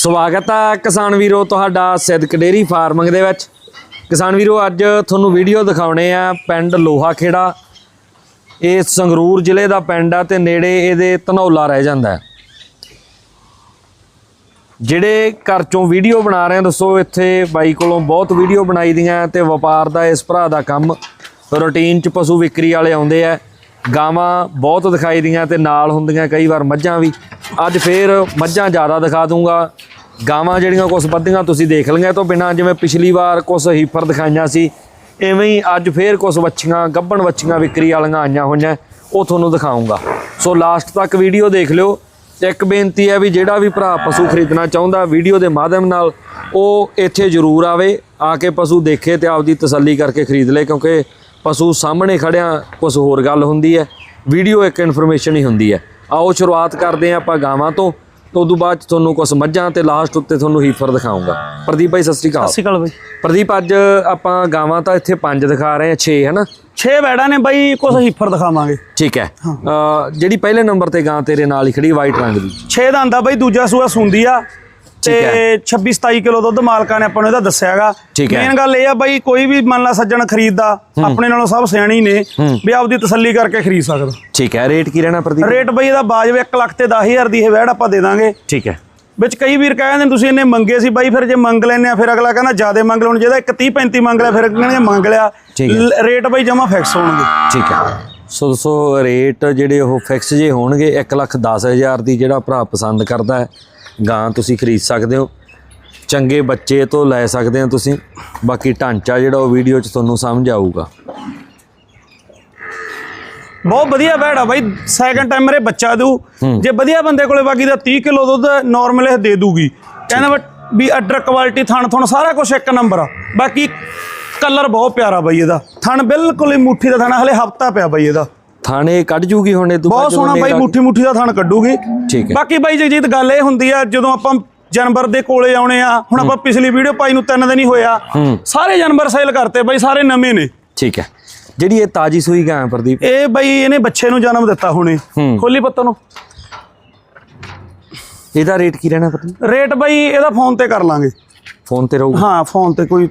ਸਵਾਗਤ ਹੈ ਕਿਸਾਨ ਵੀਰੋ ਤੁਹਾਡਾ ਸਿੱਧਕ ਡੇਰੀ ਫਾਰਮਿੰਗ ਦੇ ਵਿੱਚ। ਕਿਸਾਨ ਵੀਰੋ, ਅੱਜ ਤੁਹਾਨੂੰ ਵੀਡੀਓ ਦਿਖਾਉਣੇ ਆ ਪਿੰਡ ਲੋਹਾ ਖੇੜਾ ਇਹ ਸੰਗਰੂਰ ਜ਼ਿਲ੍ਹੇ ਦਾ ਪਿੰਡ ਆ ਤੇ ਨੇੜੇ ਇਹਦੇ ਧਨੌਲਾ ਰਹਿ ਜਾਂਦਾ ਜਿਹੜੇ ਘਰ ਚੋਂ ਵੀਡੀਓ ਬਣਾ ਰਹੇ ਦੱਸੋ ਇੱਥੇ ਬਾਈ ਕੋਲੋਂ ਬਹੁਤ ਵੀਡੀਓ ਬਣਾਈ ਦੀਆਂ ਤੇ ਵਪਾਰ ਦਾ ਇਸ ਭਰਾ ਦਾ ਕੰਮ ਰੂਟੀਨ ਚ ਪਸ਼ੂ ਵਿਕਰੀ ਵਾਲੇ ਆਉਂਦੇ ਆ। ਗਾਵਾਂ ਬਹੁਤ ਦਿਖਾਈ ਦੀਆਂ ਤੇ ਨਾਲ ਹੁੰਦੀਆਂ ਕਈ ਵਾਰ ਮੱਝਾਂ ਵੀ। ਅੱਜ ਫੇਰ ਮੱਝਾਂ ਜ਼ਿਆਦਾ ਦਿਖਾ ਦੂੰਗਾ। ਗਾਵਾਂ ਜਿਹੜੀਆਂ ਕੁਝ ਵੱਧੀਆਂ ਤੁਸੀਂ ਦੇਖ ਲਈਆਂ ਤੋਂ ਬਿਨਾਂ, ਜਿਵੇਂ ਪਿਛਲੀ ਵਾਰ ਕੁਝ ਹੀਫਰ ਦਿਖਾਈਆਂ ਸੀ, ਐਵੇਂ ਹੀ ਅੱਜ ਫੇਰ ਕੁਝ ਵੱਛੀਆਂ, ਗੱਭਣ ਵੱਛੀਆਂ ਵਿਕਰੀ ਵਾਲੀਆਂ ਆਈਆਂ ਹੋਈਆਂ, ਉਹ ਤੁਹਾਨੂੰ ਦਿਖਾਉਂਗਾ। ਸੋ ਲਾਸਟ ਤੱਕ ਵੀਡੀਓ ਦੇਖ ਲਿਓ। ਇੱਕ ਬੇਨਤੀ ਹੈ ਵੀ ਜਿਹੜਾ ਵੀ ਭਰਾ ਪਸ਼ੂ ਖਰੀਦਣਾ ਚਾਹੁੰਦਾ ਵੀਡੀਓ ਦੇ ਮਾਧਿਅਮ ਨਾਲ ਉਹ ਇੱਥੇ ਜ਼ਰੂਰ ਆਵੇ, ਆ ਕੇ ਪਸ਼ੂ ਦੇਖੇ ਤੇ ਆਪਦੀ ਤਸੱਲੀ ਕਰਕੇ ਖਰੀਦ ਲੇ, ਕਿਉਂਕਿ ਪਸ਼ੂ ਸਾਹਮਣੇ ਖੜਿਆ ਕੁਝ ਹੋਰ ਗੱਲ ਹੁੰਦੀ ਹੈ। ਵੀਡੀਓ ਇੱਕ ਇਨਫੋਰਮੇਸ਼ਨ ਹੀ ਹੁੰਦੀ ਹੈ। ਆਓ ਸ਼ੁਰੂਆਤ ਕਰਦੇ ਹਾਂ ਆਪਾਂ ਗਾਵਾਂ ਤੋਂ। ਤੋਂ ਉਦੋਂ ਬਾਅਦ ਤੁਹਾਨੂੰ ਕੁਝ ਮੱਝਾਂ ਤੇ ਲਾਸਟ ਉੱਤੇ ਤੁਹਾਨੂੰ ਹੀਫਰ ਦਿਖਾਉਂਗਾ। ਪ੍ਰਦੀਪ ਭਾਈ ਸਤਿ ਸ਼੍ਰੀ ਅਕਾਲ। ਸਤਿ ਸ਼੍ਰੀ ਅਕਾਲ ਬਾਈ। ਪ੍ਰਦੀਪ ਅੱਜ ਆਪਾਂ ਗਾਵਾਂ ਤਾਂ ਇੱਥੇ ਪੰਜ ਦਿਖਾ ਰਹੇ ਹਾਂ 6 ਹੈ ਨਾ 6 ਬੈੜਾਂ ਨੇ ਬਾਈ ਕੁਝ ਹੀਫਰ ਦਿਖਾਵਾਂਗੇ। ਠੀਕ ਹੈ। ਜਿਹੜੀ ਪਹਿਲੇ ਨੰਬਰ ਤੇ ਗਾਂ ਤੇਰੇ ਨਾਲ ਹੀ ਖੜੀ ਵਾਈਟ ਰੰਗ ਦੀ। 6 ਦਾ ਆਂਦਾ ਬਾਈ ਦੂਜਾ ਸੂਆ ਸੁੰਦੀ ਆ। ਤੇ ਠੀਕ ਹੈ। 26 27 ਕਿਲੋ ਦੁੱਧ ਮਾਲਕਾਂ ਨੇ ਆਪਾਂ ਨੂੰ ਇਹਦਾ ਦੱਸਿਆਗਾ। ਮੇਨ ਗੱਲ ਇਹ ਆ ਬਾਈ ਕੋਈ ਵੀ ਮੰਨ ਲਾ ਸੱਜਣ ਖਰੀਦਦਾ ਆਪਣੇ ਨਾਲੋਂ ਸਭ ਸਿਆਣੀ ਨੇ ਵੀ ਆਪਦੀ ਤਸੱਲੀ ਕਰਕੇ ਖਰੀਦ ਸਕਦਾ। ਠੀਕ ਹੈ ਰੇਟ ਕੀ ਰਹਿਣਾ ਪ੍ਰਦੀਪ? ਰੇਟ ਬਾਈ ਇਹਦਾ ਬਾਜਬ 1 ਲੱਖ ਤੇ 10000 ਦੀ ਇਹ ਵੈੜ ਆਪਾਂ ਦੇ ਦਾਂਗੇ। ਠੀਕ ਹੈ। ਵਿੱਚ ਕਈ ਵੀਰ ਕਹਿੰਦੇ ਤੁਸੀਂ ਇੰਨੇ ਮੰਗੇ ਸੀ ਬਾਈ ਫਿਰ ਜੇ ਮੰਗ ਲੈਨੇ ਆ ਫਿਰ ਅਗਲਾ ਕਹਿੰਦਾ ਜਿਆਦੇ ਮੰਗ ਲਓ ਜਿਹਦਾ 1 30 35 ਮੰਗ ਲਿਆ ਫਿਰ ਕਹਿੰਦੇ ਮੰਗ ਲਿਆ। ਰੇਟ ਬਾਈ ਜਮਾ ਫਿਕਸ ਹੋਣਗੇ। ਠੀਕ ਹੈ। ਸੋ ਸੋ ਰੇਟ ਜਿਹੜੇ ਉਹ ਫਿਕਸ ਜੇ ਹੋਣਗੇ 1 ਲੱਖ 10000 ਦੀ ਜਿਹੜਾ ਭਰਾ ਪਸੰਦ ਕਰਦਾ ਹੈ ਗਾਂ ਤੁਸੀਂ ਖਰੀਦ ਸਕਦੇ ਹੋ। ਚੰਗੇ ਬੱਚੇ ਤੋਂ ਲੈ ਸਕਦੇ ਹੋ ਤੁਸੀਂ। ਬਾਕੀ ਢਾਂਚਾ ਜਿਹੜਾ ਉਹ ਵੀਡੀਓ 'ਚ ਤੁਹਾਨੂੰ ਸਮਝ ਆਊਗਾ। ਬਹੁਤ ਵਧੀਆ ਵੈੜ ਆ ਬਾਈ। ਸੈਕੰਡ ਟਾਈਮ ਮੇਰੇ ਬੱਚਾ ਦੂ ਜੇ ਵਧੀਆ ਬੰਦੇ ਕੋਲੇ ਬਾਕੀ ਦਾ 30 ਕਿਲੋ ਦੁੱਧ ਨਾਰਮਲ ਇਹ ਦੇ ਦੂਗੀ ਕਹਿੰਦਾ ਵੀ ਅਡਰ ਕੁਆਲਿਟੀ ਥਣ ਥਣ ਸਾਰਾ ਕੁਝ ਇੱਕ ਨੰਬਰ ਆ। ਬਾਕੀ ਕਲਰ ਬਹੁਤ ਪਿਆਰਾ ਬਾਈ ਇਹਦਾ। ਥਣ ਬਿਲਕੁਲ ਹੀ ਮੁੱਠੀ ਦਾ ਥਣ ਹਲੇ ਹਫਤਾ ਪਿਆ ਬਾਈ ਇਹਦਾ। ਥਾਣੇ ਕੱਢ ਜੂਗੀ ਹੁਣ ਇਹ ਤੋਂ ਬਹੁਤ ਸੋਹਣਾ ਬਾਈ ਮੁੱਠੀ ਮੁੱਠੀ ਦਾ ਥਣ ਕੱਢੂਗੀ। ਠੀਕ ਹੈ। ਬਾਕੀ ਬਾਈ ਜਗਜੀਤ ਗੱਲ ਇਹ ਹੁੰਦੀ ਆ ਜਦੋਂ ਆਪਾਂ ਜਾਨਵਰ ਦੇ ਕੋਲੇ ਆਉਣੇ ਆ ਹੁਣ ਆਪਾਂ ਪਿਛਲੀ ਵੀਡੀਓ ਪਾਈ ਨੂੰ ਤਿੰਨ ਦਿਨ ਹੀ ਹੋਇਆ। ਸਾਰੇ ਜਾਨਵਰ ਸੇਲ ਕਰਤੇ ਬਾਈ ਸਾਰੇ ਨਵੇਂ ਨੇ। ਠੀਕ ਹੈ। ਜਿਹੜੀ ਇਹ ਤਾਜੀ ਸੂਈ ਗਾਂ ਪ੍ਰਦੀਪ। ਇਹ ਬਾਈ ਇਹਨੇ ਬੱਚੇ ਨੂੰ ਜਨਮ ਦਿੱਤਾ ਹੁਣੇ। ਖੋਲੀ ਪੱਤੋਂ ਨੂੰ ਇਹਦਾ ਰੇਟ ਕੀ ਰਹਿਣਾ ਪ੍ਰਦੀਪ ਰੇਟ ਬਾਈ ਇਹਦਾ ਫੋਨ ਤੇ ਕਰ ਲਾਂਗੇ। ਫੋਨ ਤੇ ਰਹੂਗਾ? ਹਾਂ ਫੋਨ ਤੇ ਕੋਈ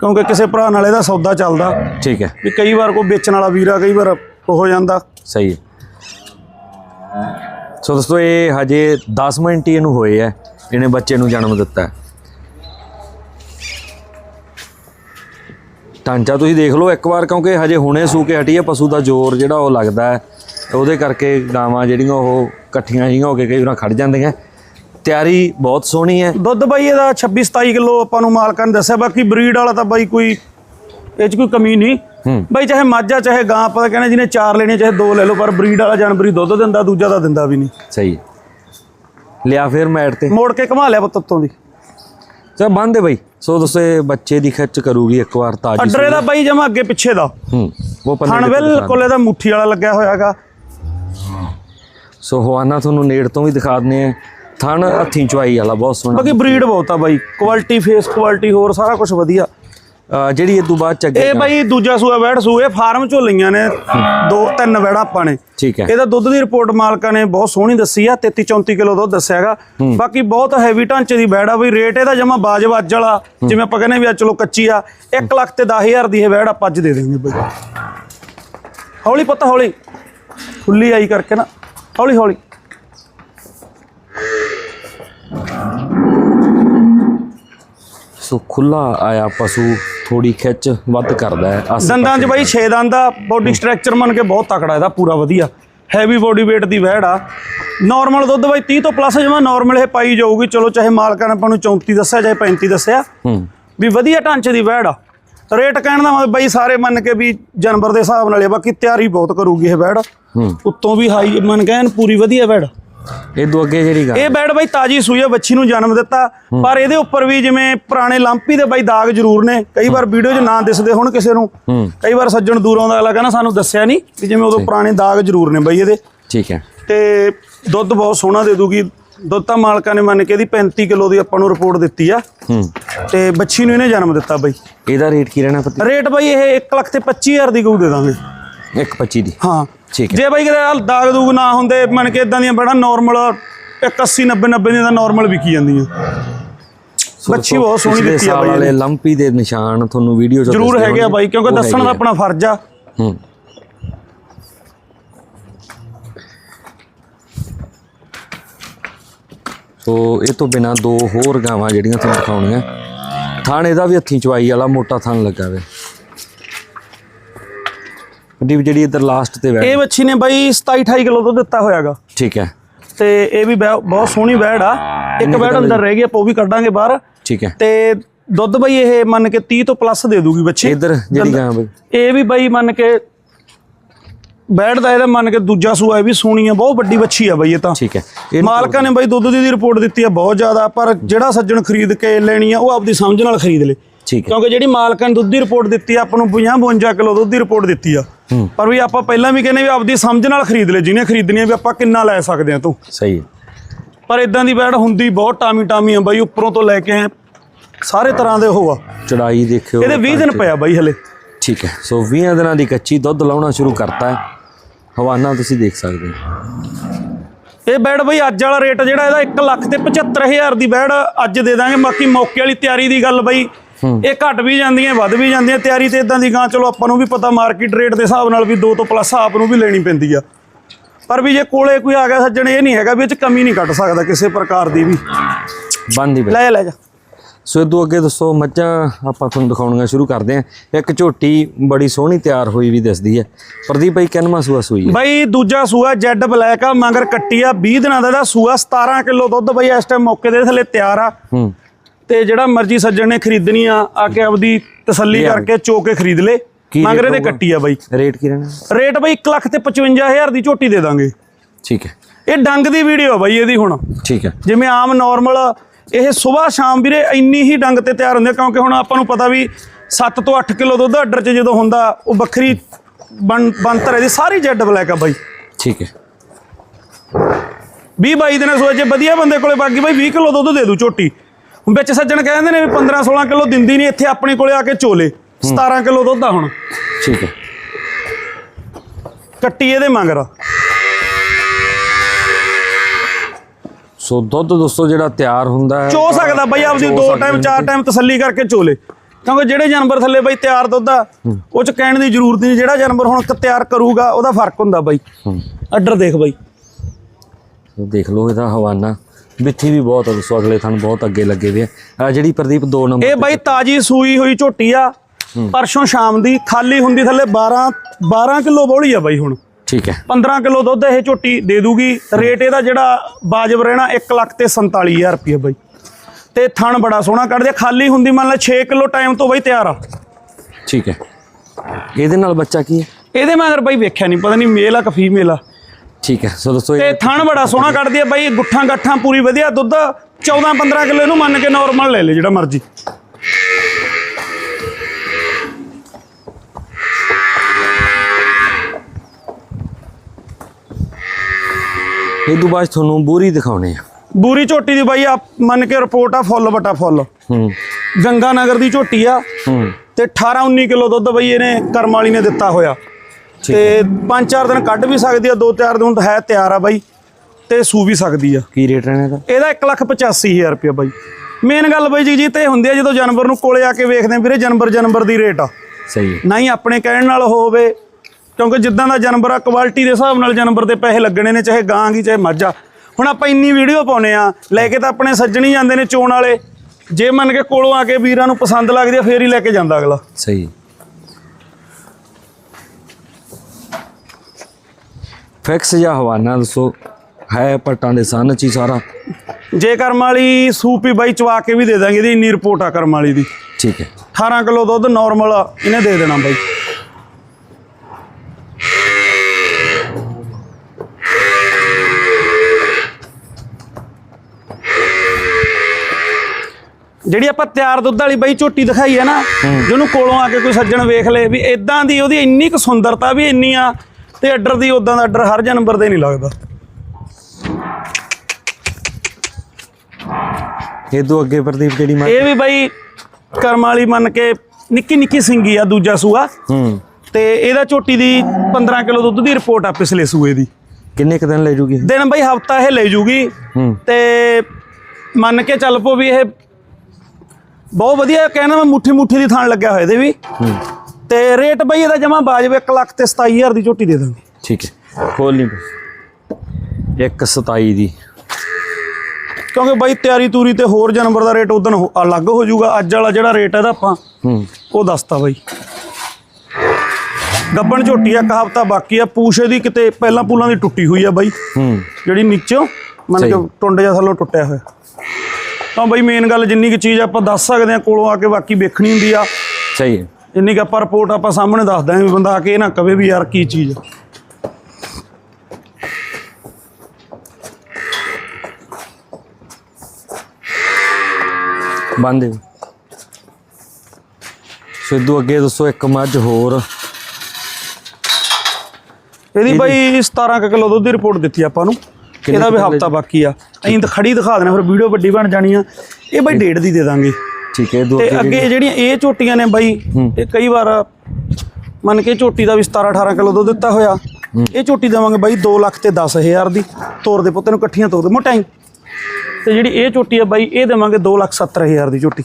ਕਿਉਂਕਿ ਕਿਸੇ ਭਰਾ ਨਾਲ ਇਹਦਾ ਸੌਦਾ ਚੱਲਦਾ। ਠੀਕ ਹੈ। ਵੀ ਕਈ ਵਾਰ ਕੋਈ ਵੇਚਣ ਵਾਲਾ ਵੀਰ ਆ ਕਈ ਵਾਰ ਉਹ ਹੋ ਜਾਂਦਾ। ਸਹੀ ਹੈ। ਸੋ ਦੋਸਤੋ ਇਹ ਹਜੇ 10 ਮਿੰਟ ਹੀ ਇਹਨੂੰ ਹੋਏ ਆ ਇਹਨੇ ਬੱਚੇ ਨੂੰ ਜਨਮ ਦਿੱਤਾ। ਹੈ ਢਾਂਚਾ ਤੁਸੀਂ ਦੇਖ ਲਓ ਇੱਕ ਵਾਰ ਕਿਉਂਕਿ ਹਜੇ ਹੁਣੇ ਸੂ ਕੇ ਹਟੀ ਹੈ ਪਸ਼ੂ ਦਾ ਜ਼ੋਰ ਜਿਹੜਾ ਉਹ ਲੱਗਦਾ ਹੈ। ਉਹਦੇ ਕਰਕੇ ਗਾਵਾਂ ਜਿਹੜੀਆਂ ਉਹ ਇਕੱਠੀਆਂ ਜਿਹੀਆਂ ਹੋ ਕੇ ਕਈ ਵਾਰ ਖੜ ਜਾਂਦੀਆਂ। ਤਿਆਰੀ ਬਹੁਤ ਸੋਹਣੀ ਹੈ। ਦੁੱਧ ਬਾਈ ਇਹਦਾ 26 27 ਕਿਲੋ ਆਪਾਂ ਨੂੰ ਮਾਲਕਾਂ ਨੇ ਦੱਸਿਆ ਬਾਕੀ ਬਰੀਡ ਵਾਲਾ ਤਾਂ ਬਾਈ ਕੋਈ ਇਹ 'ਚ ਕੋਈ ਕਮੀ ਨਹੀਂ। ਹੂੰ। ਬਾਈ ਚਾਹੇ ਮੱਝ ਚਾਹੇ ਗਾਂ ਆਪਾਂ ਕਹਿੰਦੇ ਜਿਹਨੇ ਚਾਰ ਲੈਣੇ ਚਾਹੇ ਦੋ ਲੈ ਲਓ ਪਰ ਬਰੀਡ ਵਾਲਾ ਜਾਨਵਰੀ ਦੁੱਧ ਦਿੰਦਾ ਦੂਜਾ ਤਾਂ ਦਿੰਦਾ ਵੀ ਨਹੀਂ। ਸਹੀ। ਲਿਆ ਫਿਰ ਮੈਟ ਤੇ। ਮੋੜ ਕੇ ਘਮਾ ਲਿਆ ਪੁੱਤ ਉੱਤੋਂ ਦੀ। ਚਾ ਬੰਦ ਦੇ ਬਈ। ਸੋ ਦੋਸਤੋ ਇਹ ਬੱਚੇ ਦੀ ਖਿੱਚ ਕਰੂਗੀ ਇੱਕ ਵਾਰ ਤਾਜੀ ਅੱਡਰ ਇਹਦਾ ਬਾਈ ਜਮਾ ਅੱਗੇ ਪਿੱਛੇ ਦਾ। ਹੂੰ ਉਹ ਪੰਨੇ ਦੇ ਉੱਤੇ ਬਿਲਕੁਲ ਇਹਦਾ ਮੁੱਠੀ ਵਾਲਾ ਲੱਗਿਆ ਹੋਇਆਗਾ। ਸੋ ਹਵਾਨਾ ਤੁਹਾਨੂੰ ਨੇੜ ਤੋਂ ਵੀ ਦਿਖਾ ਦਨੇ ਆ ਥਣ ਹੱਥੀਂ ਚਵਾਈ ਵਾਲਾ ਬਹੁਤ ਸੋਹਣਾ। ਬਾਕੀ ਬਰੀਡ ਬਹੁਤ ਆ ਬਾਈ। ਕੁਆਲਿਟੀ ਫੇਸ ਕੁਆਲਿਟੀ ਹੋਰ ਸਾਰਾ ਕੁਝ ਵਧੀਆ। ਜਿਹੜੀ ਇਹ ਤੋਂ ਬਾਅਦ ਚ ਅੱਗੇ ਇਹ ਬਾਈ ਦੂਜਾ ਸੂਆ ਵੈੜ ਸੂਏ ਫਾਰਮ ਚੋਂ ਲਈਆਂ ਨੇ। ਦੋ ਤਿੰਨ ਵੈੜਾਂ ਆਪਾਂ ਨੇ। ਠੀਕ ਹੈ। ਇਹਦਾ ਦੁੱਧ ਦੀ ਰਿਪੋਰਟ ਮਾਲਕਾਂ ਨੇ ਬਹੁਤ ਸੋਹਣੀ ਦੱਸੀ ਆ 33 34 ਕਿਲੋ ਦੁੱਧ ਦੱਸਿਆਗਾ। ਬਾਕੀ ਬਹੁਤ ਹੈਵੀ ਢਾਂਚੇ ਦੀ ਵੈੜ ਆ ਬਈ ਰੇਟ ਇਹਦਾ ਜਮਾ ਬਾਜਬ ਅੱਜ ਵਾਲਾ ਜਿਵੇਂ ਆਪਾਂ ਕਹਿੰਦੇ ਵੀ ਆ ਚਲੋ ਕੱਚੀ ਆ 1 ਲੱਖ ਤੇ 10000 ਦੀ ਇਹ ਵੈੜ ਆਪਾਂ ਅੱਜ ਦੇ ਦੇਵਾਂਗੇ ਬਈ। ਹੌਲੀ ਪੁੱਤ ਹੌਲੀ। ਖੁੱਲੀ ਆਈ ਕਰਕੇ ਨਾ। ਹੌਲੀ ਹੌਲੀ ਸੋ ਖੁੱਲਾ ਆਇਆ ਪਸ਼ੂ ਥੋੜੀ ਖਿੱਚ ਵੱਧ ਕਰਦਾ ਹੈ। ਆਸੇ ਦੰਦਾਂ 'ਚ ਬਾਈ 6 ਦੰਦ ਆ ਬੋਡੀ ਸਟਰਕਚਰ ਮੰਨ ਕੇ ਬਹੁਤ ਤਕੜਾ ਇਹਦਾ ਪੂਰਾ ਵਧੀਆ। ਹੈਵੀ ਬੋਡੀ weight ਦੀ ਵੈੜ ਆ। ਨਾਰਮਲ ਦੁੱਧ ਬਾਈ 30 ਤੋਂ ਪਲੱਸ ਜਮਾ ਨਾਰਮਲ ਇਹ ਪਾਈ ਜਾਊਗੀ। ਚਲੋ ਚਾਹੇ ਮਾਲਕਾਂ ਨੇ ਆਪਾਂ ਨੂੰ 34 ਦੱਸਿਆ ਚਾਹੇ 35 ਦੱਸਿਆ। ਹੂੰ। ਵੀ ਵਧੀਆ ਢਾਂਚੇ ਦੀ ਵੈੜ ਆ। ਰੇਟ ਕਹਿਣ ਦਾ ਮਤਲਬ ਬਾਈ ਸਾਰੇ ਮੰਨ ਕੇ ਵੀ ਜਾਨਵਰ ਦੇ ਹਿਸਾਬ ਨਾਲ ਹੀ ਬਾਕੀ ਤਿਆਰੀ ਬਹੁਤ ਕਰੂਗੀ ਇਹ ਹੂੰ। ਉੱਤੋਂ ਵੀ ਹਾਈ ਮੰਨ ਕੇ ਐਨ ਪੂਰੀ ਵਧੀਆ ਵੈੜ। ਇਹ ਤੋਂ ਅੱਗੇ ਜਿਹੜੀ ਗੱਲ ਇਹ ਬੈਡ ਬਾਈ ਤਾਜੀ ਸੂਈ ਆ ਬੱਚੀ ਨੂੰ ਜਨਮ ਦਿੱਤਾ। ਪਰ ਇਹਦੇ ਉੱਪਰ ਵੀ ਜਿਵੇਂ ਪੁਰਾਣੇ ਲਾਂਪੀ ਦੇ ਬਾਈ ਦਾਗ ਜ਼ਰੂਰ ਨੇ। ਕਈ ਵਾਰ ਵੀਡੀਓ 'ਚ ਨਾ ਦਿਸਦੇ ਹੁਣ ਕਿਸੇ ਨੂੰ। ਕਈ ਵਾਰ ਸੱਜਣ ਦੂਰੋਂ ਦਾ ਅਗਲਾ ਕਹਿੰਦਾ ਸਾਨੂੰ ਦੱਸਿਆ ਨਹੀਂ ਕਿ ਜਿਵੇਂ ਉਦੋਂ ਪੁਰਾਣੇ ਦਾਗ ਜ਼ਰੂਰ ਨੇ ਬਾਈ ਇਹਦੇ। ਠੀਕ ਹੈ। ਤੇ ਦੁੱਧ ਬਹੁਤ ਸੋਹਣਾ ਦੇ ਦੂਗੀ। ਦੁੱਧ ਤਾਂ ਮਾਲਕਾਂ ਨੇ ਮੰਨ ਕੇ ਇਹਦੀ 35 ਕਿਲੋ ਦੀ ਆਪਾਂ ਨੂੰ ਰਿਪੋਰਟ ਦਿੱਤੀ ਆ। ਹੂੰ। ਤੇ ਬੱਚੀ ਨੂੰ ਇਹਨੇ ਜਨਮ ਦਿੱਤਾ ਬਾਈ। ਇਹਦਾ ਰੇਟ ਕੀ ਰਹਿਣਾ ਪਤੀ? ਰੇਟ ਬਾਈ ਇਹ 1 ਲੱਖ ਤੇ 25000 ਦੀ ਗਊ ਦੇ ਦਾਂਗੇ। 125 ਦੀ। ਹੈ। ਜੇ ਬਾਈ ਕਿਤੇ ਦਾਗ ਦੂਗ ਨਾ ਹੁੰਦੇ ਮੰਨ ਕੇ ਇਦਾਂ ਦੀਆਂ ਬੜਾ ਨਾਰਮਲ ਇੱਕ 80 90 90 ਦੀਆਂ ਨਾਰਮਲ ਵਿਕੀ ਜਾਂਦੀਆਂ ਬੱਚੀ ਬਹੁਤ ਸੋਹਣੀ ਦਿੱਤੀ ਆ ਬਾਈ ਵਾਲੇ। ਲੰਪੀ ਦੇ ਨਿਸ਼ਾਨ ਤੁਹਾਨੂੰ ਵੀਡੀਓ ਚ ਜ਼ਰੂਰ ਹੈਗੇ ਆ। ਬਾਈ ਕਿਉਂਕਿ ਦੱਸਣ ਦਾ। ਆਪਣਾ ਫਰਜ਼ ਆ ਹੂੰ ਸੋ ਇਹ ਤੋਂ ਬਿਨਾ ਦੋ ਹੋਰ ਗਾਵਾਂ ਜਿਹੜੀਆਂ ਤੁਹਾਨੂੰ ਦਿਖਾਉਣੀਆਂ ਥਣ ਇਹਦਾ ਵੀ ਹੱਥੀਂ ਚਵਾਈ ਵਾਲਾ ਮੋਟਾ ਥਣ ਲੱਗਾ ਵੇ ਦੀ ਜਿਹੜੀ ਇਧਰ ਲਾਸਟ ਤੇ ਬੈਠ ਇਹ ਬੱਚੀ ਨੇ ਬਾਈ 27 28 ਕਿਲੋ ਦੁੱਧ ਦਿੱਤਾ ਹੋਇਆਗਾ। ਠੀਕ ਹੈ। ਤੇ ਇਹ ਵੀ ਬਹੁਤ ਸੋਹਣੀ ਬੈੜ ਆ। ਇੱਕ ਬੈੜ ਅੰਦਰ ਰਹਿ ਗਈ ਆਪਾਂ ਉਹ ਵੀ ਕੱਢਾਂਗੇ ਬਾਹਰ। ਠੀਕ ਹੈ। ਤੇ ਦੁੱਧ ਬਾਈ ਇਹ ਮੰਨ ਕੇ 30 ਤੋਂ ਪਲੱਸ ਦੇ ਦੂਗੀ ਬੱਚੇ ਇਧਰ ਜਿਹੜੀ ਗਾਂ ਬਈ। ਇਹ ਵੀ ਬਾਈ ਮੰਨ ਕੇ ਬੈੜ ਦਾ ਇਹਦਾ ਮੰਨ ਕੇ ਦੂਜਾ ਸੂਆ ਇਹ ਵੀ ਸੋਹਣੀ ਆ ਬਹੁਤ ਵੱਡੀ ਬੱਚੀ ਆ ਬਾਈ ਇਹ ਤਾਂ। ਠੀਕ ਹੈ। ਮਾਲਕਾਂ ਨੇ ਬਾਈ ਦੁੱਧ ਦੀ ਦੀ ਰਿਪੋਰਟ ਦਿੱਤੀ ਆ ਬਹੁਤ ਜ਼ਿਆਦਾ ਪਰ ਜਿਹੜਾ ਸੱਜਣ ਖਰੀਦ ਕੇ ਲੈਣੀ ਆ ਉਹ ਆਪਦੀ ਸਮਝ ਨਾਲ ਖਰੀਦ ਲੇ। ਕਿਉਂਕਿ ਜਿਹੜੀ ਮਾਲਕਾਂ ਨੇ ਦੁੱਧ ਦੀ ਰਿਪੋਰਟ ਦਿੱਤੀ ਆ ਆਪਾਂ ਨੂੰ 50 52 ਕਿਲੋ ਦੁੱਧ ਦੀ ਰਿਪੋਰਟ ਦਿੱਤੀ ਆ। ਪਰ ਵੀ ਆਪਾਂ ਪਹਿਲਾਂ ਵੀ ਕਹਿੰਦੇ ਵੀ ਆਪਦੀ ਸਮਝ ਨਾਲ ਖਰੀਦ ਲੈ ਜਿਹਨੇ ਖਰੀਦਣੀ ਆ ਵੀ ਆਪਾਂ ਕਿੰਨਾ ਲੈ ਸਕਦੇ ਆ ਤੂੰ। ਸਹੀ ਹੈ। ਪਰ ਇਦਾਂ ਦੀ ਬੈੜ ਹੁੰਦੀ ਬਹੁਤ ਟਾਮੀ ਟਾਮੀ ਆ ਬਾਈ ਉੱਪਰੋਂ ਤੋਂ ਲੈ ਕੇ ਸਾਰੇ ਤਰ੍ਹਾਂ ਦੇ ਉਹ ਆ। ਚੜਾਈ ਦੇਖਿਓ ਇਹਦੇ 20 ਦਿਨ ਪਿਆ ਬਾਈ ਹਲੇ। ਠੀਕ ਹੈ। ਸੋ 20 ਦਿਨਾਂ ਦੀ ਕੱਚੀ ਦੁੱਧ ਲਾਉਣਾ ਸ਼ੁਰੂ ਕਰਤਾ ਹੈ। ਹਵਾਨਾ ਤੁਸੀਂ ਦੇਖ ਸਕਦੇ ਹੋ। ਇਹ ਬੈੜ ਬਈ ਅੱਜ ਵਾਲਾ ਰੇਟ ਜਿਹੜਾ ਇਹਦਾ 1 ਲੱਖ ਤੇ 75000 ਦੀ ਬੈੜ ਅੱਜ ਦੇ ਦਾਂਗੇ। ਬਾਕੀ ਮੌਕੇ ਵਾਲੀ ਤਿਆਰੀ ਦੀ ਗੱਲ ਬਈ ਇਹ ਘਟ ਵੀ ਜਾਂਦੀਆਂ ਵੱਧ ਵੀ ਜਾਂਦੀਆਂ। ਤਿਆਰੀ ਤੇ ਇਦਾਂ ਦੀ ਗਾਂ ਚਲੋ ਆਪਾਂ ਨੂੰ ਵੀ ਪਤਾ ਮਾਰਕੀਟ ਰੇਟ ਦੇ ਹਿਸਾਬ ਨਾਲ ਵੀ 2 ਤੋਂ ਪਲੱਸ ਆਪ ਨੂੰ ਵੀ ਲੈਣੀ ਪੈਂਦੀ ਆ। ਪਰ ਵੀ ਜੇ ਕੋਲੇ ਕੋਈ ਆ ਗਿਆ ਸੱਜਣ ਇਹ ਨਹੀਂ ਹੈਗਾ ਵੀ ਇਹ ਚ ਕਮੀ ਨਹੀਂ ਕੱਢ ਸਕਦਾ ਕਿਸੇ ਪ੍ਰਕਾਰ ਦੀ ਵੀ। ਬੰਦ ਲੈ ਲੈ ਜਾ। ਸੋ ਇਦੋਂ ਅੱਗੇ ਦੱਸੋ ਮੱਝਾਂ ਆਪਾਂ ਤੁਹਾਨੂੰ ਦਿਖਾਉਣੀਆਂ ਸ਼ੁਰੂ ਕਰਦੇ ਹਾਂ ਇੱਕ ਝੋਟੀ ਬੜੀ ਸੋਹਣੀ ਤਿਆਰ ਹੋਈ ਵੀ ਦਿਸਦੀ ਹੈ। ਪ੍ਰਦੀਪ ਭਾਈ ਕਿੰਨਵਾਂ ਸੂਆ ਸੂਈ ਹੈ? ਬਈ ਦੂਜਾ ਸੂਆ ਜੈਡ ਬਲੈਕ ਆ ਮਗਰ ਕੱਟੀ ਆ। 20 ਦਿਨਾਂ ਦਾ ਇਹਦਾ ਸੂਆ 17 ਕਿਲੋ ਦੁੱਧ ਬਈ ਇਸ ਟਾਈਮ ਮੌਕੇ ਦੇ ਥੱਲੇ ਤਿਆਰ ਆ। ਹੂੰ। ਤੇ ਜਿਹੜਾ ਮਰਜ਼ੀ ਸੱਜਣ ਨੇ ਖਰੀਦਣੀ ਆ ਆ ਕੇ ਆਪਦੀ ਤਸੱਲੀ। ਕਰਕੇ ਚੋ ਕੇ ਖਰੀਦ ਲੇ। ਮਗਰ ਹੋਊਗਾ? ਕੱਟੀ ਆ ਬਾਈ। ਰੇਟ ਕੀ ਰਹਿਣਾ? ਰੇਟ ਬਈ 1 ਲੱਖ ਤੇ 55000 ਦੀ ਝੋਟੀ ਦੇ ਦਾਂਗੇ। ਠੀਕ ਹੈ। ਇਹ ਡੰਗ ਦੀ ਵੀਡੀਓ ਆ ਬਾਈ ਇਹਦੀ ਹੁਣ। ਠੀਕ ਹੈ। ਜਿਵੇਂ ਆਮ ਨਾਰਮਲ ਇਹ ਸਵੇਰ ਸ਼ਾਮ ਵੀਰੇ ਇੰਨੀ ਹੀ ਡੰਗ ਤੇ ਤਿਆਰ ਹੁੰਦੇ ਕਿਉਂਕਿ ਹੁਣ ਆਪਾਂ ਨੂੰ ਪਤਾ ਵੀ 7 ਤੋਂ 8 ਕਿਲੋ ਦੁੱਧ ਆਰਡਰ 'ਚ ਜਦੋਂ ਹੁੰਦਾ ਉਹ ਵੱਖਰੀ ਬੰਤਰ ਇਹਦੀ। ਸਾਰੀ ਜੈਡ ਬਲੈਕ ਆ ਬਾਈ। ਠੀਕ ਹੈ। 20 22 ਦਿਨਾਂ ਸੋਚ ਵਧੀਆ ਬੰਦੇ ਕੋਲੇ ਬਾਕੀ ਬਾਈ 20 ਕਿਲੋ ਦੁੱਧ ਦੇ ਦੂ ਝੋਟੀ। ਵਿੱਚ ਸੱਜਣ ਕਹਿੰਦੇ ਨੇ ਵੀ 15 16 ਕਿਲੋ ਦਿੰਦੀ ਨਹੀਂ ਇੱਥੇ ਆਪਣੇ ਕੋਲੇ ਆ ਕੇ ਚੋਲੇ। 17 ਕਿਲੋ ਦੁੱਧ ਆ ਹੁਣ। ਠੀਕ ਹੈ। ਕੱਟੀ ਇਹਦੇ ਮੰਗਰ। ਸੋ ਦੁੱਧ ਦੋਸਤੋ ਜਿਹੜਾ ਤਿਆਰ ਹੁੰਦਾ ਹੈ ਚੋ ਸਕਦਾ ਬਾਈ ਆਪਦੀ ਦੋ ਟਾਈਮ। ਚਾਰ ਟਾਈਮ ਤਸੱਲੀ ਕਰਕੇ ਚੋਲੇ। ਕਿਉਂਕਿ ਜਿਹੜੇ ਜਾਨਵਰ ਥੱਲੇ ਬਾਈ ਤਿਆਰ ਦੁੱਧ ਆ ਉਹ ਚ ਕਹਿਣ ਦੀ ਜ਼ਰੂਰਤ ਨਹੀਂ ਜਿਹੜਾ ਜਾਨਵਰ ਹੁਣ ਤਿਆਰ ਕਰੂਗਾ ਉਹਦਾ ਫ਼ਰਕ ਹੁੰਦਾ ਬਾਈ। ਅੱਡਰ ਦੇਖ ਬਾਈ। ਦੇਖ ਲਓ ਇਹਦਾ ਹਵਾਨਾ। ਬਿੱਥੀ ਵੀ ਬਹੁਤ ਆ ਦੋਸਤੋ ਅਗਲੇ ਥਣ ਬਹੁਤ ਅੱਗੇ ਲੱਗੇ ਹੋਏ ਆ। ਜਿਹੜੀ ਪ੍ਰਦੀਪ 2 ਨੰਬਰ ਇਹ ਬਾਈ ਤਾਜੀ ਸੂਈ ਹੋਈ ਝੋਟੀ ਆ ਪਰਸੋਂ ਸ਼ਾਮ ਦੀ ਖਾਲੀ ਹੁੰਦੀ ਥੱਲੇ 12 12 ਕਿਲੋ ਬੋਲੀ ਆ ਬਾਈ ਹੁਣ। ਠੀਕ ਹੈ। 15 ਕਿਲੋ ਦੁੱਧ ਇਹ ਝੋਟੀ ਦੇ ਦੂਗੀ। ਰੇਟ ਇਹਦਾ ਜਿਹੜਾ ਵਾਜਬ ਰਹਿਣਾ 1 ਲੱਖ ਤੇ 47000 ਰੁਪਏ ਬਾਈ। ਤੇ ਥਣ ਬੜਾ ਸੋਹਣਾ ਕੱਢਦੇ ਆ। ਖਾਲੀ ਹੁੰਦੀ ਮੰਨ ਲੈ 6 ਕਿਲੋ ਟਾਈਮ ਤੋਂ ਬਾਈ ਤਿਆਰ ਆ। ਠੀਕ ਹੈ। ਇਹਦੇ ਨਾਲ ਬੱਚਾ ਕੀ ਹੈ? ਇਹਦੇ ਮਗਰ ਬਾਈ ਵੇਖਿਆ ਨਹੀਂ ਪਤਾ ਨਹੀਂ ਮੇਲ ਆ ਕਿ ਫੀਮੇਲ ਆ। ਠੀਕ ਹੈ ਸੋ ਦੋਸਤੋ ਤੇ ਇਹ ਥਣ ਬੜਾ ਸੋਹਣਾ ਕੱਢਦੀ ਆ ਬਾਈ ਗੁੱਠਾਂ ਗੱਠਾਂ ਪੂਰੀ ਵਧੀਆ ਦੁੱਧ 14 15 ਕਿਲੋ ਇਹਨੂੰ ਮੰਨ ਕੇ ਨਾਰਮਲ ਲੈ ਲੈ ਜਿਹੜਾ ਮਰਜ਼ੀ। ਇਹ ਤੋਂ ਬਾਅਦ ਤੁਹਾਨੂੰ ਬੂਰੀ ਦਿਖਾਉਣੇ ਆ। ਬੂਰੀ ਝੋਟੀ ਦੀ ਬਾਈ ਆ ਮੰਨ ਕੇ ਰਿਪੋਰਟ ਆ ਫੁੱਲ ਬਟਾ ਫੁੱਲ। ਹੂੰ। ਗੰਗਾ ਨਗਰ ਦੀ ਝੋਟੀ ਆ ਹੂੰ। ਤੇ 18 19 ਕਿਲੋ ਦੁੱਧ ਬਈ ਇਹਨੇ ਕਰਮ ਵਾਲੀ ਨੇ ਦਿੱਤਾ ਹੋਇਆ। ਤੇ ਪੰਜ ਚਾਰ ਦਿਨ ਕੱਢ ਵੀ ਸਕਦੀ ਆ ਦੋ ਚਾਰ ਦਿਨ ਹੈ ਤਿਆਰ ਆ ਬਾਈ ਤੇ ਸੂ ਵੀ ਸਕਦੀ ਆ। ਕੀ ਰੇਟ ਰਹਿਣਾ ਇਹਦਾ? ਇਹਦਾ 185000 ਰੁਪਏ ਬਾਈ। ਮੇਨ ਗੱਲ ਬਾਈ ਜੀ ਜੀ ਤੇ ਹੁੰਦੀ ਆ ਜਦੋਂ ਜਾਨਵਰ ਨੂੰ ਕੋਲੇ ਆ ਕੇ ਵੇਖਦੇ ਆ ਵੀਰੇ ਜਾਨਵਰ ਜਾਨਵਰ ਦੀ ਰੇਟ ਆ। ਸਹੀ ਹੈ। ਨਾ ਹੀ ਆਪਣੇ ਕਹਿਣ ਨਾਲ ਹੋਵੇ ਕਿਉਂਕਿ ਜਿੱਦਾਂ ਦਾ ਜਾਨਵਰ ਆ ਕੁਆਲਿਟੀ ਦੇ ਹਿਸਾਬ ਨਾਲ ਜਾਨਵਰ ਦੇ ਪੈਸੇ ਲੱਗਣੇ ਨੇ ਚਾਹੇ ਗਾਂ ਕੀ ਚਾਹੇ ਮੱਝ ਆ। ਹੁਣ ਆਪਾਂ ਇੰਨੀ ਵੀਡੀਓ ਪਾਉਨੇ ਆ ਲੈ ਕੇ ਤਾਂ ਆਪਣੇ ਸੱਜਣੀ ਜਾਂਦੇ ਨੇ ਚੋਣ ਵਾਲੇ। ਜੇ ਮੰਨ ਕੇ ਕੋਲੋਂ ਆ ਕੇ ਵੀਰਾਂ ਨੂੰ ਪਸੰਦ ਲੱਗਦੀ ਆ ਫੇਰ ਹੀ ਲੈ ਕੇ ਜਾਂਦਾ ਅਗਲਾ। ਸਹੀ ਫਿਕਸ ਜਾਂ ਹਵਾਨਾ ਦੱਸੋ ਹੈ ਪਟਾਂ ਦੇ ਸੰਨ ਚ ਹੀ ਸਾਰਾ। ਜੇ ਕਰਮ ਵਾਲੀ ਸੂਪ ਹੀ ਬਾਈ ਚਵਾ ਕੇ ਵੀ ਦੇ ਦਾਂਗੇ ਇਹਦੀ ਇੰਨੀ ਰਿਪੋਰਟ ਆ ਕਰਮ ਵਾਲੀ ਦੀ। ਠੀਕ ਹੈ। 18 ਕਿਲੋ ਦੁੱਧ ਨਾਰਮਲ ਇਹਨੇ ਦੇ ਦੇਣਾ ਬਾਈ। ਜਿਹੜੀ ਆਪਾਂ ਤਿਆਰ ਦੁੱਧ ਵਾਲੀ ਬਾਈ ਝੋਟੀ ਦਿਖਾਈ ਹੈ ਨਾ ਜਿਹਨੂੰ ਕੋਲੋਂ ਆ ਕੇ ਕੋਈ ਸੱਜਣ ਵੇਖ ਲੇ ਵੀ ਇਦਾਂ ਦੀ ਉਹਦੀ ਇੰਨੀ ਕੁ ਸੁੰਦਰਤਾ ਵੀ ਇੰਨੀ ਆ ਤੇ ਅੱਡਰ ਦੀ ਉਦਾਂ ਦਾ ਅੱਡਰ ਹਰ ਜਾਨਵਰ ਦੇ ਨਹੀਂ ਲੱਗਦਾ। ਇਹ ਤੋਂ ਅੱਗੇ ਪ੍ਰਦੀਪ ਜਿਹੜੀ ਮੈਂ ਇਹ ਵੀ ਬਾਈ ਕਰਮ ਵਾਲੀ ਮੰਨ ਕੇ ਨਿੱਕੀ ਨਿੱਕੀ ਸਿੰਗੀ ਆ ਦੂਜਾ ਸੂਆ। ਹੂੰ। ਤੇ ਇਹਦਾ ਝੋਟੀ ਦੀ 15 ਕਿਲੋ ਦੁੱਧ ਦੀ ਰਿਪੋਰਟ ਆ ਪਿਛਲੇ ਸੂਏ ਦੀ। ਕਿੰਨੇ ਕੁ ਦਿਨ ਲੈ ਜੂਗੀ? ਦਿਨ ਬਈ ਹਫਤਾ ਇਹ ਲੈ ਜੂਗੀ। ਹੂੰ। ਤੇ ਮੰਨ ਕੇ ਚੱਲ ਪੋ ਵੀ ਇਹ ਬਹੁਤ ਵਧੀਆ ਕਹਿੰਦਾ ਮੈਂ ਮੁੱਠੀ ਮੁੱਠੀ ਦੀ ਥਾਣ ਲੱਗਿਆ ਹੋਇਆ ਇਹਦੇ ਵੀ। ਹੂੰ। ਤੇ ਰੇਟ ਬਈ ਇਹਦਾ ਜਮਾ ਬਾਜਬ 1 ਲੱਖ ਤੇ 27000 ਦੀ ਝੋਟੀ ਦੇ ਦਾਂਗੇ। ਠੀਕ ਹੈ ਖੋਲ ਨਹੀਂ ਇੱਕ 27 ਦੀ। ਕਿਉਂਕਿ ਬਾਈ ਤਿਆਰੀ ਤੂਰੀ ਤੇ ਹੋਰ ਜਾਨਵਰ ਦਾ ਰੇਟ ਉਦੋਂ ਅਲੱਗ ਹੋ ਜਾਊਗਾ ਅੱਜ ਵਾਲਾ ਜਿਹੜਾ ਰੇਟ ਇਹਦਾ ਆਪਾਂ ਹੂੰ। ਉਹ ਦੱਸਤਾ ਬਾਈ। ਗੱਬਣ ਝੋਟੀ ਆ ਇੱਕ ਹਫਤਾ ਬਾਕੀ ਆ ਪੂਛੇ ਦੀ ਕਿਤੇ ਪਹਿਲਾਂ ਪੂਲਾਂ ਦੀ ਟੁੱਟੀ ਹੋਈ ਆ ਬਾਈ। ਹੂੰ। ਜਿਹੜੀ ਨੀਚੋਂ ਮੰਨ। ਕੇ ਟੁੰਡ ਜਿਹਾ ਥੱਲੋਂ ਟੁੱਟਿਆ ਹੋਇਆ। ਤਾਂ ਬਾਈ ਮੇਨ ਗੱਲ ਜਿੰਨੀ ਕੁ ਚੀਜ਼ ਆਪਾਂ ਦੱਸ ਸਕਦੇ ਆ ਕੋਲੋਂ ਆ ਕੇ ਬਾਕੀ ਵੇਖਣੀ ਹੁੰਦੀ ਆ। ਸਹੀ ਹੈ। ਜਿੰਨੀ ਕੁ ਆਪਾਂ ਰਿਪੋਰਟ ਆਪਾਂ ਸਾਹਮਣੇ ਦੱਸ ਦਾਂਗੇ ਵੀ ਬੰਦਾ ਆ ਕੇ ਇਹ ਨਾ ਕਵੇ ਵੀ ਯਾਰ ਕੀ ਚੀਜ਼ ਆ। ਬੰਦ ਦੇ ਸਿੱਧੂ ਅੱਗੇ ਦੱਸੋ ਇੱਕ ਮੱਝ ਹੋਰ। ਇਹਦੀ ਬਾਈ 17 ਕੁ ਕਿਲੋ ਦੁੱਧ ਦੀ ਰਿਪੋਰਟ ਦਿੱਤੀ ਆਪਾਂ ਨੂੰ। ਇਹਦਾ ਵੀ ਹਫਤਾ ਬਾਕੀ ਆ। ਅਸੀਂ ਤਾਂ ਖੜੀ ਦਿਖਾ ਦੇਣਾ ਫਿਰ ਵੀਡੀਓ ਵੱਡੀ ਬਣ ਜਾਣੀ ਆ। ਇਹ ਬਾਈ ਡੇਢ ਦੀ ਦੇ ਦਾਂਗੇ। ਠੀਕ ਹੈ ਦੋ ਤੇ ਅੱਗੇ ਜਿਹੜੀਆਂ ਇਹ ਝੋਟੀਆਂ ਨੇ ਬਾਈ ਇਹ ਕਈ ਵਾਰ ਮੰਨ ਕੇ ਝੋਟੀ ਦਾ ਵੀ 17 18 ਕਿਲੋ ਦੁੱਧ ਦਿੱਤਾ ਹੋਇਆ। ਇਹ ਝੋਟੀ ਦੇਵਾਂਗੇ ਬਾਈ 2 ਲੱਖ ਤੇ 10000 ਦੀ। ਤੋਰ ਦੇ ਪੁੱਤ ਨੂੰ ਇਕੱਠੀਆਂ ਤੋਰ ਦੇ ਮੋਟਾਈ ਤੇ ਜਿਹੜੀ ਇਹ ਝੋਟੀ ਆ ਬਾਈ ਇਹ ਦੇਵਾਂਗੇ 2 ਲੱਖ 70000 ਦੀ ਝੋਟੀ।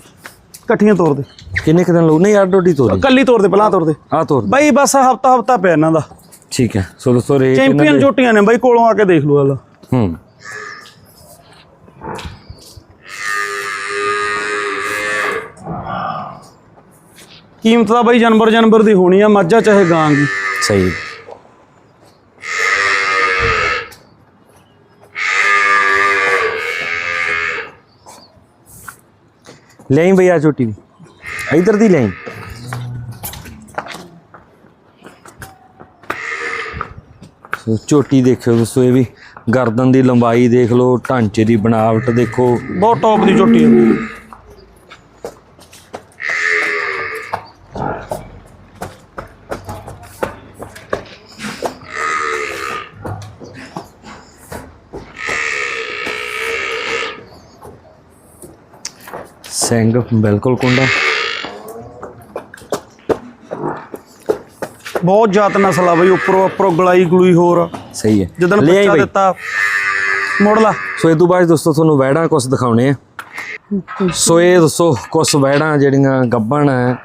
ਇਕੱਠੀਆਂ ਤੋਰ ਦੇ। ਕਿੰਨੇ ਕੁ ਦਿਨ ਲਊ? ਨਹੀਂ ਅੱਡ ਅੱਡੀ ਤੋਰੀ ਕੱਲੀ ਤੋਰ ਦੇ ਪਹਿਲਾਂ ਤੋਰ ਦੇ। ਆ ਤੋਰ ਬਾਈ ਬਸ ਹਫਤਾ ਹਫਤਾ ਪਿਆ ਇਹਨਾਂ ਦਾ। ਠੀਕ ਹੈ ਸੋ ਦੋਸਤੋ ਰੇਟ ਚੈਂਪੀਅਨ ਝੋਟੀਆਂ ਨੇ ਬਾਈ ਕੋਲੋਂ ਆ ਕੇ ਦੇਖ ਲਓ ਹਲਾ ਹੂੰ। ਕੀਮਤ ਤਾਂ ਬਾਈ ਜਾਨਵਰ ਜਾਨਵਰ ਦੀ ਹੋਣੀ ਆ ਮੱਝਾ ਚਾਹੇ ਗਾਂ ਦੀ। ਸਹੀ। ਲੈ ਭਈਆ ਛੋਟੀ ਦੀ। ਇਧਰ ਦੀ ਲੈ ਸੋ ਝੋਟੀ ਦੇਖਿਓ ਦੋਸਤੋ ਇਹ ਵੀ ਗਰਦਨ ਦੀ ਲੰਬਾਈ ਦੇਖ ਲਓ ਢਾਂਚੇ ਦੀ ਬਣਾਵਟ ਦੇਖੋ। ਬਹੁਤ ਟੌਪ ਦੀ ਝੋਟੀ ਆ। ਸਿੰਘ ਬਿਲਕੁਲ ਕੁੰਡਾ। ਬਹੁਤ ਜਾਤ ਨਸਲ ਆ ਬਈ ਉੱਪਰੋਂ ਉੱਪਰੋਂ ਗਲਾਈ ਗਲੂਈ ਹੋਰ। ਸਹੀ ਹੈ। ਜਦੋਂ ਲੈ ਆਈ ਬੱਚਾ ਬਈ। ਦਿੱਤਾ ਮੋੜ ਲਾ। ਸੋ ਇਹ ਤੋਂ ਬਾਅਦ ਦੋਸਤੋ ਤੁਹਾਨੂੰ ਵੈੜਾਂ ਕੁਝ ਦਿਖਾਉਣੇ ਆ। ਸੋ ਇਹ ਦੱਸੋ ਕੁਝ ਵੈੜਾਂ ਜਿਹੜੀਆਂ ਗੱਬਣ ਹੈ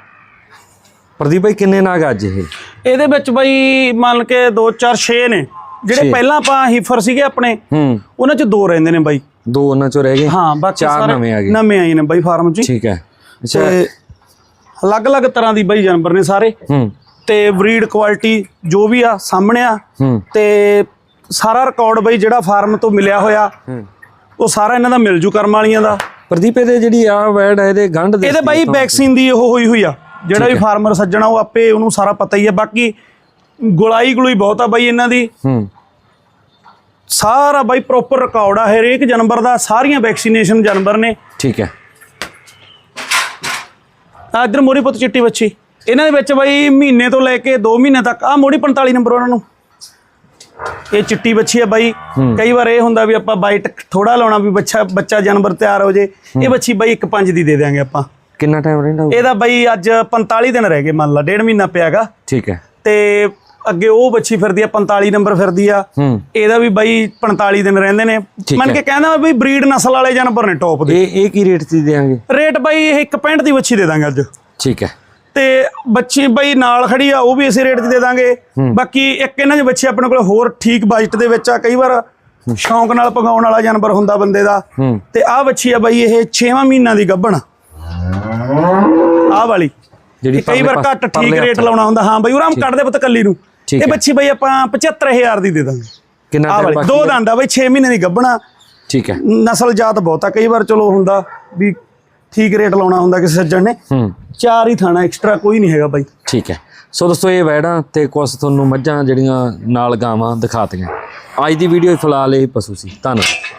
ਪ੍ਰਦੀਪ ਭਾਈ ਕਿੰਨੇ ਨਾਗ ਅੱਜ ਇਹ? ਇਹਦੇ ਵਿੱਚ ਬਈ ਮੰਨ ਕੇ 2 4 6 ਨੇ। ਜਿਹੜੇ ਛੇ। ਪਹਿਲਾਂ ਆਪਾਂ ਹੀਫਰ ਸੀਗੇ ਆਪਣੇ ਹੂੰ। ਉਹਨਾਂ ਚ ਦੋ ਰਹਿੰਦੇ ਨੇ ਬਾਈ। ਦੋ ਉਹਨਾਂ ਚੋਂ ਰਹਿ ਗਏ। ਹਾਂ ਬਾਕੀ ਚਾਰ ਸਾਰੇ ਨਵੇਂ ਆ ਗਏ। ਨਵੇਂ ਆਏ ਨੇ ਬਾਈ ਫਾਰਮ 'ਚ ਠੀਕ ਹੈ। ਅੱਛਾ। ਅਲੱਗ-ਅਲੱਗ ਤਰ੍ਹਾਂ ਦੀ ਬਾਈ ਜਾਨਵਰ ਨੇ ਸਾਰੇ। ਹੂੰ। ਤੇ ਬਰੀਡ ਕੁਆਲਿਟੀ ਜੋ ਵੀ ਆ ਸਾਹਮਣੇ ਆ। ਹੂੰ। ਤੇ ਸਾਰਾ ਰਿਕਾਰਡ ਬਈ ਜਿਹੜਾ ਫਾਰਮ ਤੋਂ ਮਿਲਿਆ ਹੋਇਆ ਹੂੰ। ਉਹ ਸਾਰਾ ਇਹਨਾਂ ਦਾ ਮਿਲ ਜੂ ਕਰਮ ਵਾਲੀਆਂ ਦਾ। ਪ੍ਰਦੀਪ ਇਹਦੇ ਜਿਹੜੀ ਆ ਵੈੜ ਹੈ ਇਹਦੇ ਗੰਢ ਦੇ ਇਹਦੇ ਬਾਈ ਵੈਕਸੀਨ ਦੀ ਉਹ ਹੋਈ ਹੋਈ ਆ। ਜਿਹੜਾ ਵੀ ਫਾਰਮਰ ਸੱਜਣਾ ਉਹ ਆਪੇ ਉਹਨੂੰ ਸਾਰਾ ਪਤਾ ਹੀ ਆ। ਬਾਕੀ ਗੁਲਾਈ ਗਲੂਈ ਬਹੁਤ ਆ ਬਾਈ ਇਹਨਾਂ ਦੀ। ਹੂੰ। ਸਾਰਾ ਬਾਈ ਪ੍ਰੋਪਰ ਰਿਕਾਰਡ ਆ ਹਰੇਕ ਜਾਨਵਰ ਦਾ ਸਾਰੀਆਂ ਵੈਕਸੀਨੇਸ਼ਨ ਜਾਨਵਰ ਨੇ। ਠੀਕ ਹੈ। ਆ ਇਧਰ ਮੋਰੀ ਪੁੱਤ ਚਿੱਟੀ ਬੱਚੀ ਇਹਨਾਂ ਦੇ ਵਿੱਚ ਬਾਈ ਮਹੀਨੇ ਤੋਂ ਲੈ ਕੇ 2 ਮਹੀਨੇ ਤੱਕ ਆ ਮੋੜੀ 45 ਨੰਬਰ ਉਹਨਾਂ ਨੂੰ। ਇਹ ਚਿੱਟੀ ਬੱਚੀ ਆ ਬਾਈ। ਕਈ ਵਾਰ ਇਹ ਹੁੰਦਾ ਵੀ ਆਪਾਂ ਬਾਈਟ ਥੋੜਾ ਲਾਉਣਾ ਵੀ ਬੱਚਾ ਬੱਚਾ ਜਾਨਵਰ ਤਿਆਰ ਹੋ ਜੇ। ਇਹ ਬੱਚੀ ਬਾਈ 1.5 ਦੀ ਦੇ ਦਿਆਂਗੇ ਆਪਾਂ। ਕਿੰਨਾ ਟਾਈਮ ਰਹਿੰਦਾ? ਇਹਦਾ ਬਾਈ ਅੱਜ 45 ਦਿਨ ਰਹਿ ਗਏ ਮੰਨ ਲਾ ਡੇਢ ਮਹੀਨਾ ਪਿਆਗਾ ਠੀਕ ਹੈ। ਤੇ ਅੱਗੇ ਉਹ ਬੱਚੀ ਫਿਰਦੀ ਆ 45 ਨੰਬਰ ਫਿਰਦੀ ਆ। ਇਹਦਾ ਵੀ ਬਾਈ 45 ਦਿਨ ਰਹਿੰਦੇ ਨੇ। ਮੰਨ। ਕੇ ਕਹਿੰਦਾ ਬਈ ਬਰੀਡ ਨਸਲ ਵਾਲੇ ਜਾਨਵਰ ਨੇ ਟੌਪ ਦੇ। ਇਹ ਇਹ ਕੀ ਰੇਟ ਦੀ ਦੇਾਂਗੇ ਰੇਟ ਬਾਈ ਇਹ 1.65 ਦੀ ਬੱਚੀ ਦੇ ਦਾਂਗੇ ਅੱਜ। ਠੀਕ ਹੈ। ਤੇ ਬੱਚੀ ਬਾਈ ਨਾਲ ਖੜੀ ਆ ਉਹ ਵੀ ਇਸੇ ਰੇਟ 'ਚ ਦੇ ਦਾਂਗੇ। ਬਾਕੀ ਇੱਕ ਇਹਨਾਂ 'ਚ ਬੱਚੀ ਆਪਣੇ ਕੋਲ ਹੋਰ ਠੀਕ ਬਜਟ ਦੇ ਵਿੱਚ ਆ ਕਈ ਵਾਰ ਸ਼ੌਂਕ ਨਾਲ ਪਗਾਉਣ ਵਾਲਾ ਜਾਨਵਰ ਹੁੰਦਾ ਬੰਦੇ ਦਾ। ਤੇ ਆਹ ਬੱਚੀ ਆ ਬਾਈ ਇਹ 6ਵਾਂ ਮਹੀਨਾ ਦੀ ਗੱਭਣ। ਆਹ ਵਾਲੀ। ਜਿਹੜੀ ਕਈ ਵਾਰ ਘੱਟ ਠੀਕ ਰੇਟ। ਲਾਉਣਾ ਹੁੰਦਾ। ਹਾਂ ਬਾਈ ਉਹ ਰਾਮ ਕੱਢ ਦੇ ਪੁੱਤ ਕੱਲੀ ਨੂੰ। ਇਹ। ਬੱਚੀ ਬਾਈ ਆਪਾਂ 75000 ਦੀ ਦੇ ਦਾਂਗੇ। ਕਿੰਨਾ ਟਾਈਮ ਦੋ ਬਾਕੀ ਹੈ? ਦੰਦ ਆ ਬਾਈ 6 ਮਹੀਨੇ ਦੀ ਗੱਭਣਾ। ਠੀਕ ਹੈ। ਨਸਲ ਜਾਤ ਬਹੁਤ ਕਈ ਵਾਰ ਚਲੋ ਹੁੰਦਾ ਵੀ ਠੀਕ ਰੇਟ ਲਾਉਣਾ ਹੁੰਦਾ ਕਿਸੇ ਸੱਜਣ ਨੇ। ਹੂੰ। ਚਾਰ ਹੀ ਥਾਣਾ ਐਕਸਟਰਾ ਕੋਈ ਨਹੀਂ ਹੈਗਾ ਬਾਈ। ਠੀਕ ਹੈ। ਸੋ ਦੋਸਤੋ ਇਹ ਵੈੜਾਂ ਤੇ ਕੁਝ ਤੁਹਾਨੂੰ ਮੱਝਾਂ ਜਿਹੜੀਆਂ ਨਾਲ ਗਾਵਾਂ ਦਿਖਾਤੀਆਂ ਅੱਜ ਦੀ ਵੀਡੀਓ ਫਿਲਹਾਲ ਇਹ ਪਸ਼ੂ ਸੀ। ਧੰਨਵਾਦ।